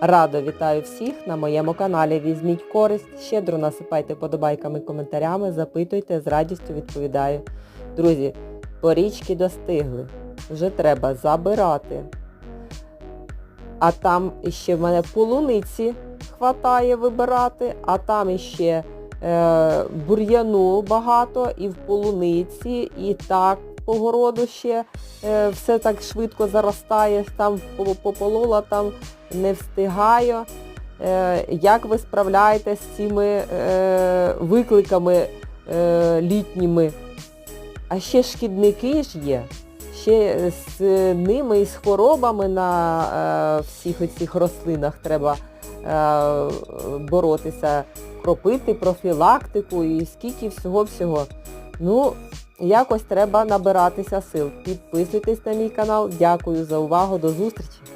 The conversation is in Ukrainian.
Радо вітаю всіх на моєму каналі. Візьміть користь, щедро насипайте подобайками, коментарями, запитуйте, з радістю відповідаю. Друзі, порічки достигли. Вже треба забирати. А там іще в мене полуниці хватає вибирати, а там іще е, бур'яну багато і в полуниці, і так по городу ще е, все так швидко заростає, там по- пополола, там не встигаю. Е, як ви справляєтесь з цими е, викликами літніми? А ще шкідники ж є. Ще з ними і з хворобами на всіх оцих рослинах треба боротися, кропити профілактику і скільки всього-всього. Ну, якось треба набиратися сил. Підписуйтесь на мій канал. Дякую за увагу. До зустрічі!